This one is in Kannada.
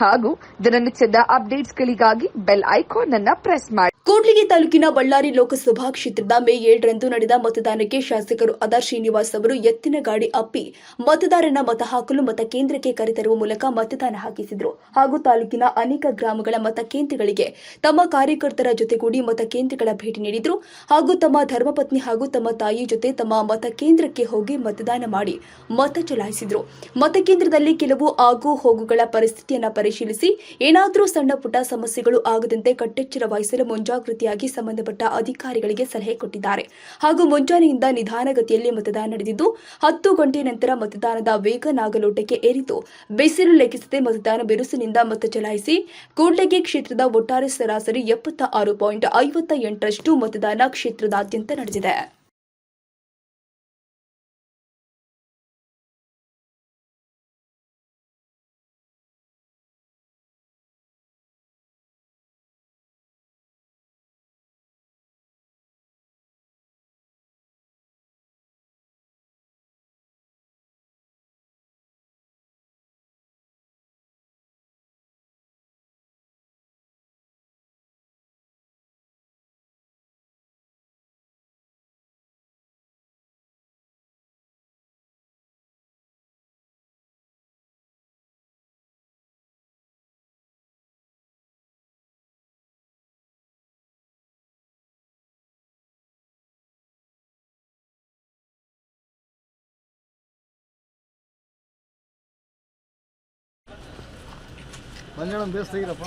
ಹಾಗೂ ದಿನನಿತ್ಯದ ಅಪ್ಡೇಟ್ಸ್ಗಳಿಗಾಗಿ ಬೆಲ್ ಐಕಾನ್ ಅನ್ನ ಪ್ರೆಸ್ ಮಾಡಿ. ಕೂಡ್ಲಿಗಿ ತಾಲೂಕಿನ ಬಳ್ಳಾರಿ ಲೋಕಸಭಾ ಕ್ಷೇತ್ರದ ಮೇ ಏಳರಂದು ನಡೆದ ಮತದಾನಕ್ಕೆ ಶಾಸಕರು ಅದರ್ ಶ್ರೀನಿವಾಸ್ ಅವರು ಎತ್ತಿನ ಗಾಡಿ ಅಪ್ಪಿ ಮತದಾರನ ಮತ ಹಾಕಲು ಮತಕೇಂದ್ರಕ್ಕೆ ಕರೆತರುವ ಮೂಲಕ ಮತದಾನ ಹಾಕಿಸಿದರು. ಹಾಗೂ ತಾಲೂಕಿನ ಅನೇಕ ಗ್ರಾಮಗಳ ಮತಕೇಂದ್ರಗಳಿಗೆ ತಮ್ಮ ಕಾರ್ಯಕರ್ತರ ಜೊತೆಗೂಡಿ ಮತಕೇಂದ್ರಗಳ ಭೇಟಿ ನೀಡಿದರು. ಹಾಗೂ ತಮ್ಮ ಧರ್ಮಪತ್ನಿ ಹಾಗೂ ತಮ್ಮ ತಾಯಿ ಜೊತೆ ತಮ್ಮ ಮತಕೇಂದ್ರಕ್ಕೆ ಹೋಗಿ ಮತದಾನ ಮಾಡಿ ಮತ ಚಲಾಯಿಸಿದರು. ಮತಕೇಂದ್ರದಲ್ಲಿ ಕೆಲವು ಆಗು ಹೋಗುಗಳ ಪರಿಸ್ಥಿತಿಯನ್ನ ಪರಿಶೀಲಿಸಿ ಏನಾದರೂ ಸಣ್ಣ ಪುಟ್ಟ ಸಮಸ್ಯೆಗಳು ಆಗದಂತೆ ಕಟ್ಟೆಚ್ಚರ ವಹಿಸಲು ಮುಂಜಾಗೃತಿಯಾಗಿ ಸಂಬಂಧಪಟ್ಟ ಅಧಿಕಾರಿಗಳಿಗೆ ಸಲಹೆ ಕೊಟ್ಟಿದ್ದಾರೆ. ಹಾಗೂ ಮುಂಜಾನೆಯಿಂದ ನಿಧಾನಗತಿಯಲ್ಲಿ ಮತದಾನ ನಡೆದಿದ್ದು, ಹತ್ತು ಗಂಟೆ ನಂತರ ಮತದಾನದ ವೇಗ ನಾಗಲೋಟಕ್ಕೆ ಏರಿತು. ಬಿಸಿಲು ಲೆಕ್ಕಿಸದೆ ಮತದಾನ ಬಿರುಸಿನಿಂದ ಮತ ಚಲಾಯಿಸಿ, ಕೂಡ್ಲಗಿ ಕ್ಷೇತ್ರದ ಒಟ್ಟಾರೆ ಸರಾಸರಿ ಎಪ್ಪತ್ತ ಆರು ಪಾಯಿಂಟ್ ಐವತ್ತ ಎಂಟರಷ್ಟು ಮತದಾನ ಕ್ಷೇತ್ರದಾದ್ಯಂತ ನಡೆದಿದೆ. ಮಂಜಣ್ಣ ಬೇಸ್ ತೆಗೀರಪ್ಪ